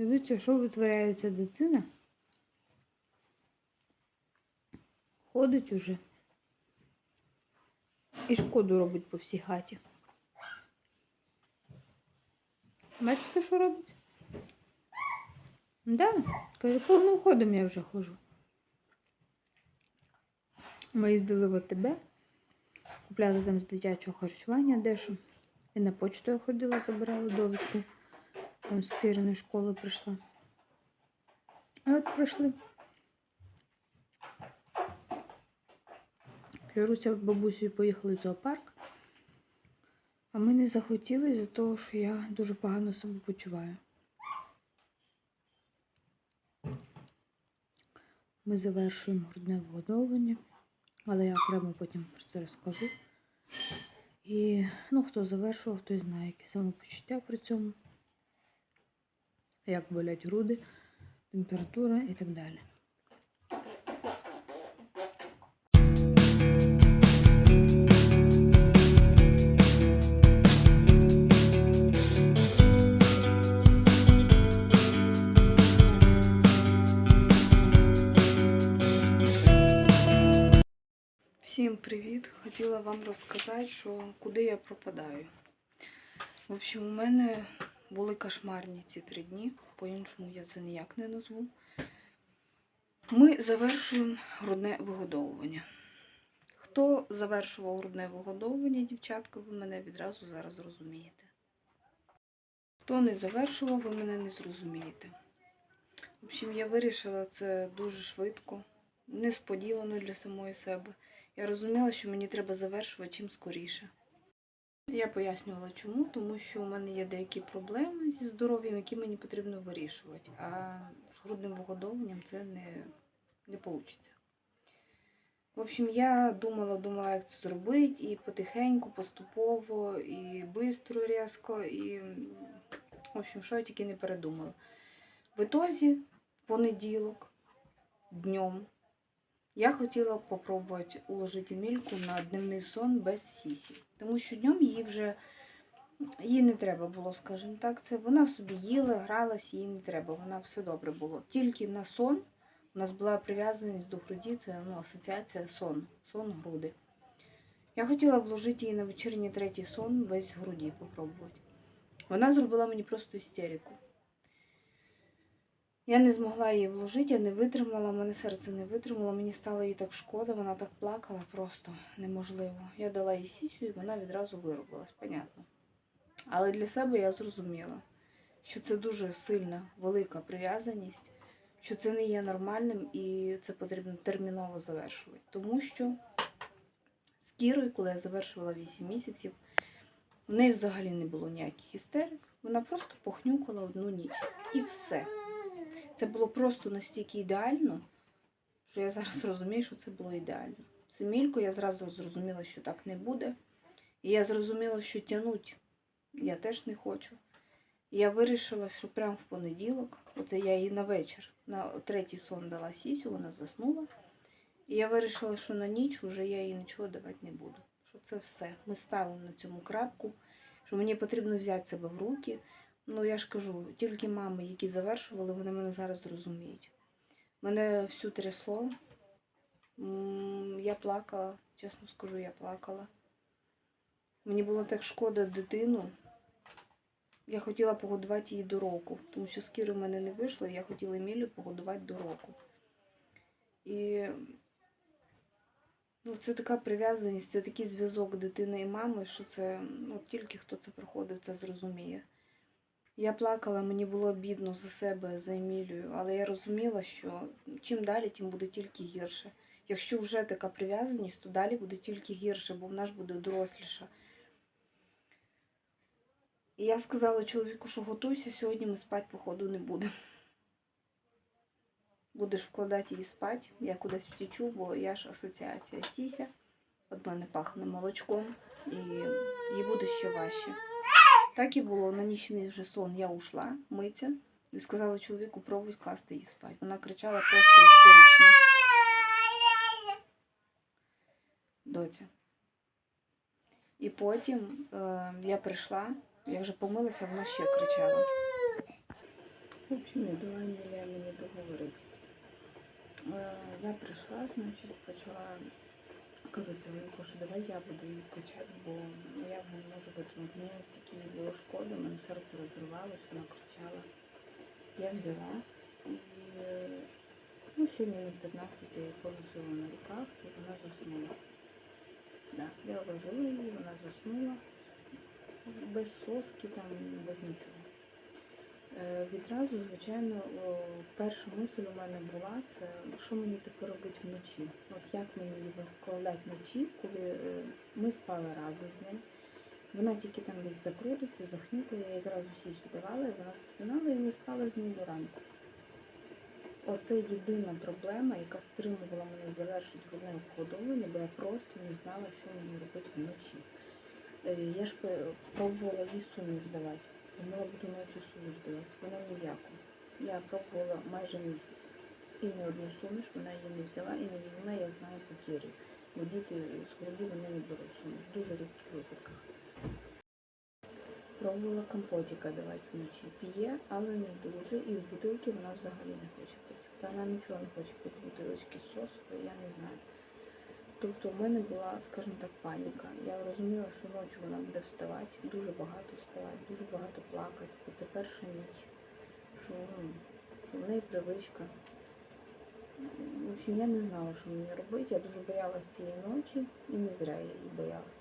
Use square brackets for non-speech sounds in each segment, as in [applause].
Дивіться, що витворяється дитина. Ходить уже. І шкоду робить по всій хаті. Бачите, що робиться? Да, каже, повним ходом я вже ходжу. Ми їздили в АТБ, купляли там з дитячого харчування дещо. І на почту я ходила, забирала довідку. З Кириної школи прийшла. А от прийшли. Кіруся бабусею поїхали в зоопарк. А ми не захотіли за того, що я дуже погано себе почуваю. Ми завершуємо грудне вгодовування, але я окремо потім про це розкажу. І ну, хто завершував, хто знає, які самопочуття при цьому, як болять груди, температура і так далі. Всім привіт! Хотіла вам розказати, що куди я пропадаю. В общем, у мене були кошмарні ці три дні, по-іншому я це ніяк не назву. Ми завершуємо грудне вигодовування. Хто завершував грудне вигодовування, дівчатка, ви мене відразу зараз зрозумієте. Хто не завершував, ви мене не зрозумієте. В общем, я вирішила це дуже швидко, несподівано для самої себе. Я розуміла, що мені треба завершувати чим скоріше. Я пояснювала чому, тому що у мене є деякі проблеми зі здоров'ям, які мені потрібно вирішувати. А з грудним вигодовуванням це не, не вийде. В общем, я думала, думала, як це зробити, і потихеньку, поступово, і швидко, різко, і в общем, що я тільки не передумала. В ітозі, в понеділок, днем, я хотіла попробувати уложити Емільку на дневний сон без сісі. Тому що днем її вже їй не треба було, скажімо так. Це вона собі їла, гралась, їй не треба, вона все добре було. Тільки на сон у нас була прив'язаність до груді, це ну, асоціація сон, сон груди. Я хотіла вложити її на вечірній третій сон без груді попробувати. Вона зробила мені просто істерику. Я не змогла її вложити, я не витримала, мене серце не витримало, мені стало їй так шкода, вона так плакала, просто неможливо. Я дала їй сісю і вона відразу виробилась, понятно. Але для себе я зрозуміла, що це дуже сильна, велика прив'язаність, що це не є нормальним і це потрібно терміново завершувати. Тому що з Кірою, коли я завершувала 8 місяців, в неї взагалі не було ніяких істерик. Вона просто похнюкала одну ніч. І все. Це було просто настільки ідеально, що я зараз розумію, що це було ідеально. З я зразу зрозуміла, що так не буде. І я зрозуміла, що тянуть я теж не хочу. І я вирішила, що прямо в понеділок, оце я їй на вечір, на третій сон дала сісю, вона заснула. І я вирішила, що на ніч вже я їй нічого давати не буду. Що це все. Ми ставимо на цьому крапку, що мені потрібно взяти себе в руки. Ну, я ж кажу, тільки мами, які завершували, вони мене зараз зрозуміють. Мене всю трясло. Я плакала, чесно скажу, я плакала. Мені було так шкода дитину. Я хотіла погодувати її до року, тому що з Кіри в мене не вийшло, я хотіла Емілію погодувати до року. І ну, це така прив'язаність, це такий зв'язок дитини і мами, що це ну, тільки хто це проходив, це зрозуміє. Я плакала, мені було бідно за себе, за Емілію, але я розуміла, що чим далі, тим буде тільки гірше. Якщо вже така прив'язаність, то далі буде тільки гірше, бо вона ж буде доросліша. І я сказала чоловіку, що готуйся, сьогодні ми спати, походу, не будемо. Будеш вкладати її спати, я кудись втічу, бо я ж асоціація сіся. От мене пахне молочком, і їй буде ще важче. Так і було. На нічний вже сон я ушла митися і сказала чоловіку, пробуй класти її спати. Вона кричала просто істерично. Доця. І потім е, я прийшла, я вже помилася, вона ще кричала. В общем, не дала мені договорити. Е, Я прийшла, значить, почала кажу чоловіку, що давай я буду її качати, бо ну, я вже не можу витримати. Мені настільки їй було шкода, мене серце розривалось, вона кричала. Я взяла і ну, ще минут 15 я її поносила на руках і вона заснула. Да, я вложила її, вона заснула без соски, там, без нічого. Е, Відразу, звичайно, перша мисль у мене була, це що мені тепер робити вночі. От як мені її викладати вночі, коли е, ми спали разом з ним. Вона тільки там десь закрутиться, захнюкає, я їй зразу сісю давала, і вона засинала, і ми спали з нею до ранку. Оце єдина проблема, яка стримувала мене завершити грудне обходовування, бо я просто не знала, що мені робити вночі. Е, Я ж пробувала їй суміш давати. Думала, буду ночі суміш давати. Вона ні в яку. Я пробувала майже місяць. І не одну суміш, вона її не взяла і не візьме, я знаю по Кірі. Бо діти з груді вони не беруть суміш. В дуже рідких випадках. Пробувала компотика давати вночі. П'є, але не дуже. І з бутилки вона взагалі не хоче пити. Та вона нічого не хоче пити з бутилочки з сосу, я не знаю. Тобто в мене була, скажімо так, паніка. Я розуміла, що ночі вона буде вставати, дуже багато вставати, дуже багато плакати, бо це перша ніч, що, ну, що в неї привичка. В общем, я не знала, що мені робити. Я дуже боялась цієї ночі і не зря я її боялась.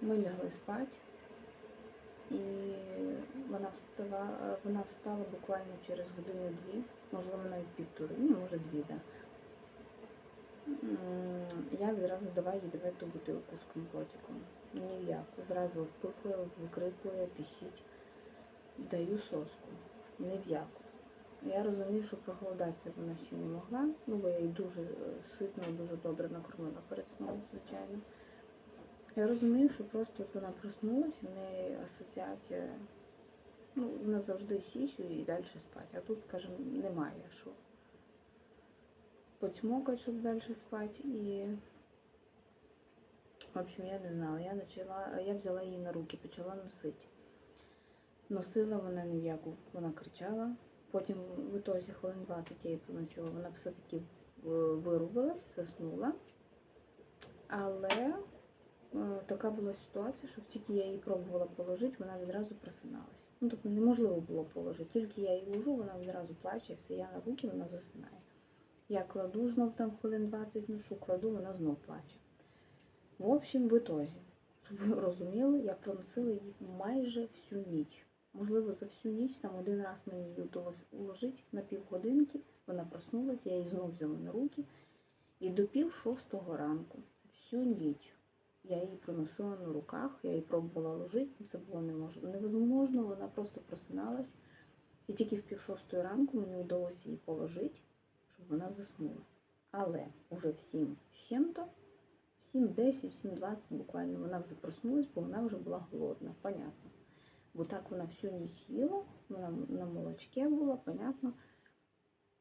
Ми лягли спати, і вона встала, вона встала буквально через годину-дві, можливо, навіть півтори, ні, може дві, так. Я відразу давай давай ту бутилку з компотиком. Ні в яку. Зразу пихує, викрикує, піщить. Даю соску. Ні в яку. Я розумію, що проголодатися вона ще не могла, ну бо я її дуже е, ситно, дуже добре накормила перед сном, звичайно. Я розумію, що просто вона проснулася, в неї асоціація, ну, вона завжди сісю і далі спати. А тут, скажімо, немає що поцьмокать, щоб далі спати. І, в общем, я не знала. Я почала, я взяла її на руки, почала носити. Носила вона ні в яку, вона кричала. Потім в ітозі хвилин 20 я її поносила, вона все-таки вирубилась, заснула. Але е, така була ситуація, що тільки я її пробувала положити, вона відразу просиналась. Ну, тобто неможливо було положити. Тільки я її ложу, вона відразу плаче, все, я на руки, вона засинає. Я кладу знов там хвилин 20 ношу, кладу, вона знов плаче. В общем, в ітозі, щоб ви розуміли, я проносила її майже всю ніч. Можливо, за всю ніч там один раз мені її вдалося уложити на півгодинки, вона проснулася, я її знов взяла на руки. І до пів шостого ранку, всю ніч, я її проносила на руках, я її пробувала ложити, ну, це було невозможно, вона просто просиналась. І тільки в пів шостої ранку мені вдалося її положити, вона заснула. Але уже в сім з чим-то, в 7.10, в 7.20 буквально вона вже проснулась, бо вона вже була голодна, понятно. Бо так вона всю ніч їла, вона на молочке була, понятно.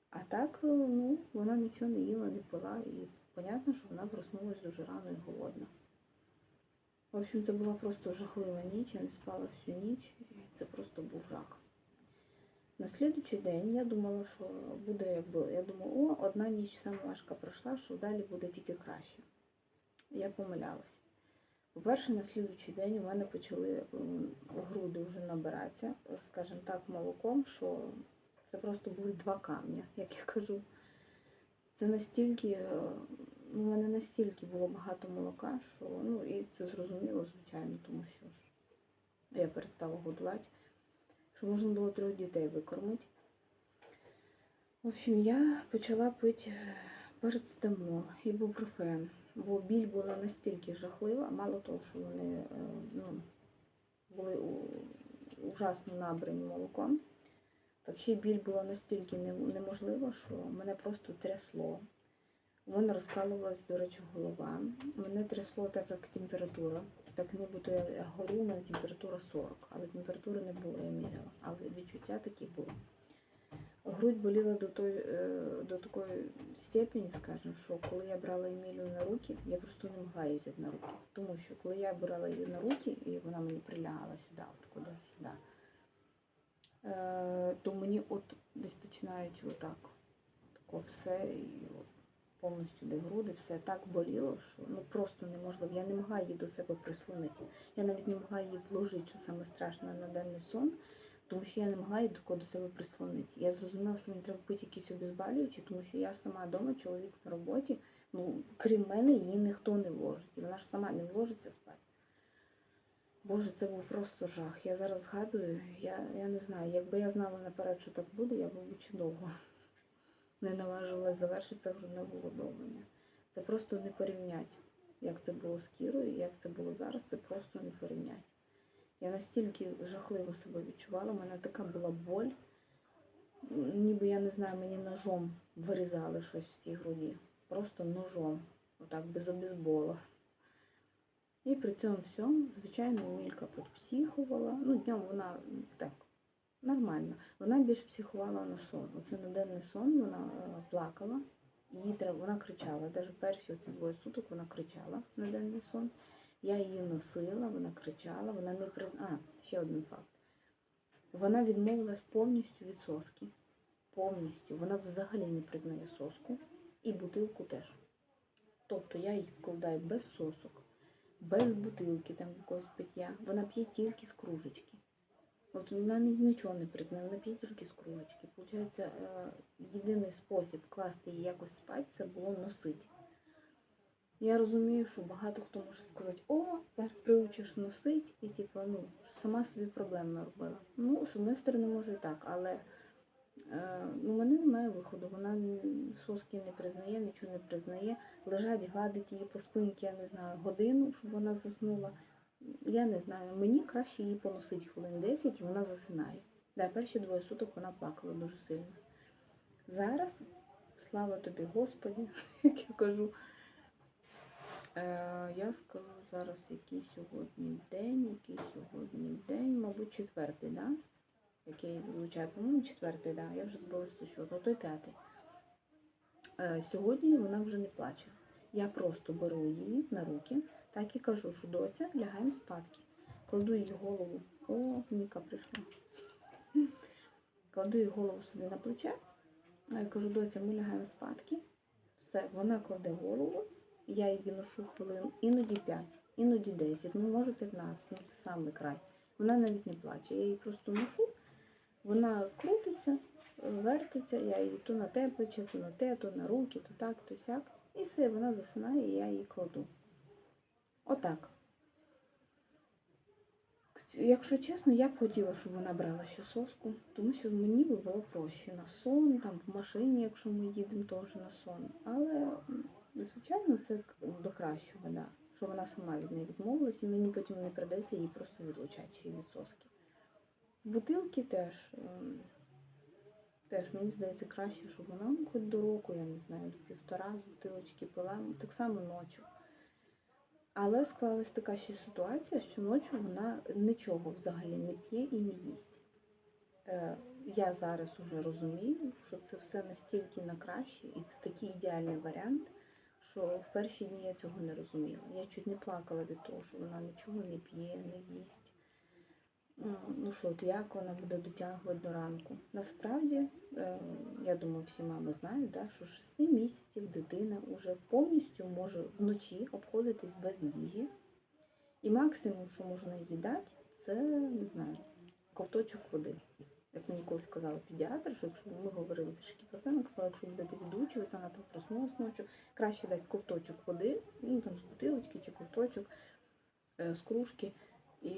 А так, е, ну, вона нічого не їла, не пила, і понятно, що вона проснулась дуже рано і голодна. В общем, це була просто жахлива ніч, я не спала всю ніч, це просто був жах. На слідуючий день я думала, що буде якби. Я думала, о, одна ніч саме важка пройшла, що далі буде тільки краще. Я помилялась. По-перше, на слідуючий день у мене почали груди вже набиратися, скажімо так, молоком, що це просто були два камня, [laughs] як я кажу. Це настільки, е, у мене настільки було багато молока, що ну і це зрозуміло, звичайно, тому що я перестала годувати, що можна було трьох дітей викормити. В общем, я почала пити парацетамол, ібупрофен, бо біль була настільки жахлива, мало того, що вони е, ну, були ужасно набрані молоком. Так ще біль була настільки неможлива, що мене просто трясло. У мене розкалувалась, до речі, голова. Мене трясло так, як температура. Так нібито я горю, у мене температура 40, але температури не було, я міряла. Але відчуття такі були. Грудь боліла до, той, е, до такої степені, скажімо, що коли я брала Емілію на руки, я просто не могла її взяти на руки. Тому що коли я брала її на руки, і вона мені прилягала сюди, от куди сюди, е, Тобто мені от десь починаючи отак, тако все і от повністю де груди, все так боліло, що ну просто неможливо. Я не могла її до себе прислонити. Я навіть не могла її вложити, що саме страшне на денний сон, тому що я не могла її тако до себе прислонити. Я зрозуміла, що мені треба пити якісь обезболюючі, тому що я сама вдома, чоловік на роботі, ну крім мене, її ніхто не вложить. Вона ж сама не вложиться спати. Боже, це був просто жах. Я зараз згадую, я, я не знаю, якби я знала наперед, що так буде, я б довго не наважила завершити це грудне вигодовування. Це просто не порівнять, як це було з Кірою, як це було зараз, це просто не порівнять. Я настільки жахливо себе відчувала, у мене така була боль, ніби я не знаю, мені ножом вирізали щось в цій груді. Просто ножом, отак, без обізбола. І при цьому всьому, звичайно, Мілька підпсихувала. Ну, днем вона так, нормально. Вона більш психувала на сон. Оце на денний сон вона е, плакала, їй треба, вона кричала. Навіть перші оці двоє суток вона кричала на денний сон. Я її носила, вона кричала, вона не признала. А, ще один факт. Вона відмовилась повністю від соски. Повністю. Вона взагалі не признає соску і бутилку теж. Тобто я їх вкладаю без сосок без бутилки там якогось пиття. Вона п'є тільки з кружечки. От вона ні- нічого не признає, вона п'є тільки з кружечки. Получається, е, єдиний спосіб вкласти її якось спати, це було носити. Я розумію, що багато хто може сказати, о, зараз приучиш носить, і типу, ну, сама собі проблем наробила. Ну, з одної сторони, може і так, але е, ну, мене немає виходу. Вона соски не признає, нічого не признає. Лежать, гладить її по спинці, я не знаю, годину, щоб вона заснула. Я не знаю, мені краще її поносити хвилин 10 і вона засинає. Да, перші двоє суток вона плакала дуже сильно. Зараз, слава тобі, Господі, [laughs] як я кажу, е, я скажу зараз, який сьогодні день, який сьогодні день, мабуть, четвертий, да? який я вилучаю, по-моєму, четвертий, да? я вже збилася з счету, той п'ятий. Е, Сьогодні вона вже не плаче. Я просто беру її на руки, так і кажу, що доця, лягаємо спадки. Кладу її голову. О, Ніка прийшла. Кладу її голову собі на плече. Кажу, доця, ми лягаємо спадки. Все, вона кладе голову, я її ношу хвилин, іноді 5, іноді 10, ну може 15, ну це саме край. Вона навіть не плаче. Я її просто ношу, вона крутиться, вертиться, я її то на те плече, то на те, то на руки, то так, то сяк. І все, вона засинає, і я її кладу. Отак. Якщо чесно, я б хотіла, щоб вона брала ще соску, тому що мені би було проще на сон, там в машині, якщо ми їдемо, теж на сон. Але, звичайно, це до кращого, да. що вона сама від неї відмовилась, і мені потім не придеться її просто відлучати ще від соски. З бутилки теж, теж мені здається краще, щоб вона хоч до року, я не знаю, до півтора з бутилочки пила, так само ночі. Але склалась така ще ситуація, що ночі вона нічого взагалі не п'є і не їсть. Е, я зараз уже розумію, що це все настільки на краще, і це такий ідеальний варіант, що в перші дні я цього не розуміла. Я чуть не плакала від того, що вона нічого не п'є, не їсть. Ну, Ну що, от як вона буде дотягувати до ранку? Насправді, е, я думаю, всі мами знають, да, що з 6 місяців дитина вже повністю може вночі обходитись без їжі. І максимум, що можна їй дати, це не знаю, ковточок води. Як мені колись казала педіатр, що якщо ми говорили це, вона казала, якщо будете відучувати, вона там проснулась ночі, краще дати ковточок води, ну там з бутилочки чи ковточок е, з кружки, і,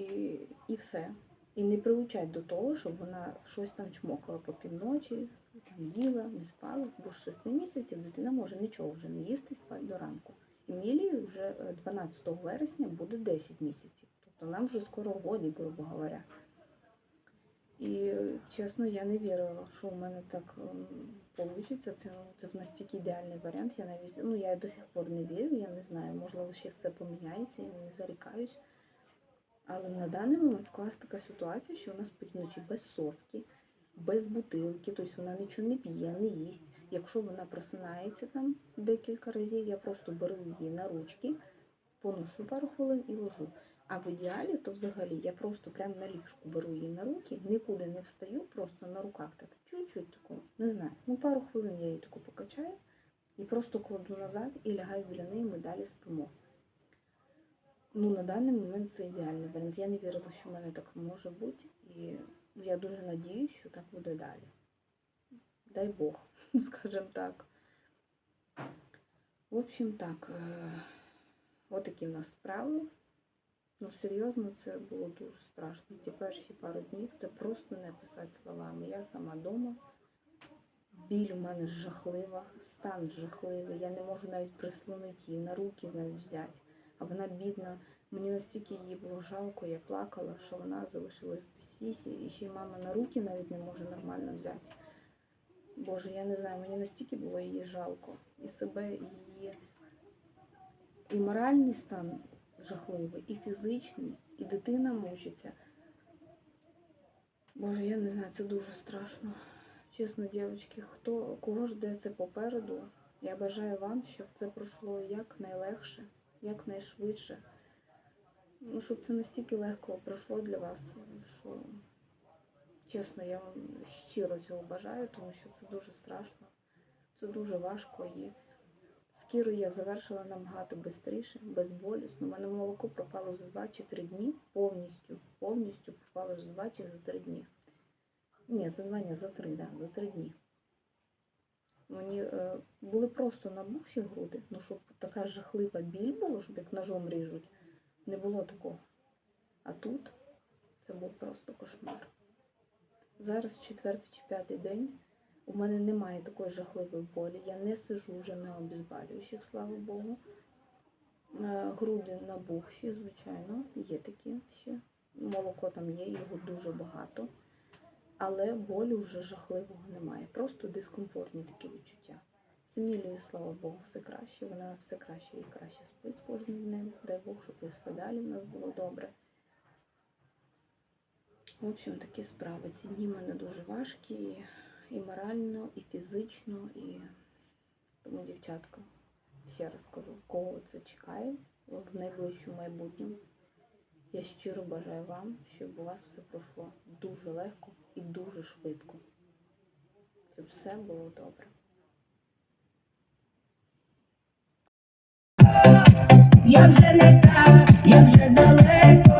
і все. І не приучать до того, щоб вона щось там чмокала по півночі, там їла, не спала, бо з 6 місяців дитина може нічого вже не їсти спати до ранку. Емілії вже е, 12 вересня буде 10 місяців. Тобто нам вже скоро годик, грубо говоря. І е, чесно, я не вірила, що у мене так вийде. Це, це настільки ідеальний варіант. Я навіть ну я до сих пор не вірю, я не знаю, можливо, ще все поміняється, я не зарікаюсь. Але на даний момент склалась така ситуація, що вона спить вночі без соски, без бутилки, тобто вона нічого не п'є, не їсть. Якщо вона просинається там декілька разів, я просто беру її на ручки, поношу пару хвилин і ложу. А в ідеалі, то взагалі я просто прямо на ліжку беру її на руки, нікуди не встаю, просто на руках так чуть-чуть таку, не знаю. Ну, пару хвилин я її таку покачаю і просто кладу назад і лягаю біля неї, ми далі спимо. Ну, на даний момент це ідеальний варіант. Я не вірила, що в мене так може бути, і я дуже надіюсь, що так буде далі. Дай Бог, [laughs] скажімо так. В общем, так, е, отакі в нас справи. Ну, серйозно, це було дуже страшно. Ці перші пару днів це просто не писати словами. Я сама вдома. Біль у мене жахлива, стан жахливий. Я не можу навіть прислонити її, на руки навіть взяти. А вона бідна. Мені настільки її було жалко, я плакала, що вона залишилась без сісі, і ще й мама на руки навіть не може нормально взяти. Боже, я не знаю, мені настільки було її жалко. І себе, і її. І моральний стан жахливий, і фізичний, і дитина мучиться. Боже, я не знаю, це дуже страшно. Чесно, дівчатки, хто кого жде це попереду, я бажаю вам, щоб це пройшло як найлегше, як найшвидше. Ну, щоб це настільки легко пройшло для вас, що чесно, я вам щиро цього бажаю, тому що це дуже страшно, це дуже важко і з Кірою я завершила набагато швидше, безболісно. У мене молоко пропало за 2 чи 3 дні, повністю, повністю пропало за 2 чи за 3 дні. Ні, за 2, ні, за 3, да, за 3 дні. Мені е, були просто набухші груди, ну щоб така жахлива біль була, щоб як ножом ріжуть, не було такого. А тут це був просто кошмар. Зараз четвертий чи п'ятий день. У мене немає такої жахливої болі. Я не сижу вже на обезболюючих, слава Богу. Е, Груди набухші, звичайно, є такі ще. Молоко там є, його дуже багато. Але болю вже жахливого немає. Просто дискомфортні такі відчуття. З Емілією, слава Богу, все краще. Вона все краще і краще спить з кожним днем. Дай Бог, щоб все далі в нас було добре. В общем, такі справи. Ці дні в мене дуже важкі і морально, і фізично, і тому, дівчатка, ще раз кажу, кого це чекає в найближчому майбутньому. Я щиро бажаю вам, щоб у вас все пройшло дуже легко і дуже швидко. Щоб все було добре. Я вже не та, я вже далеко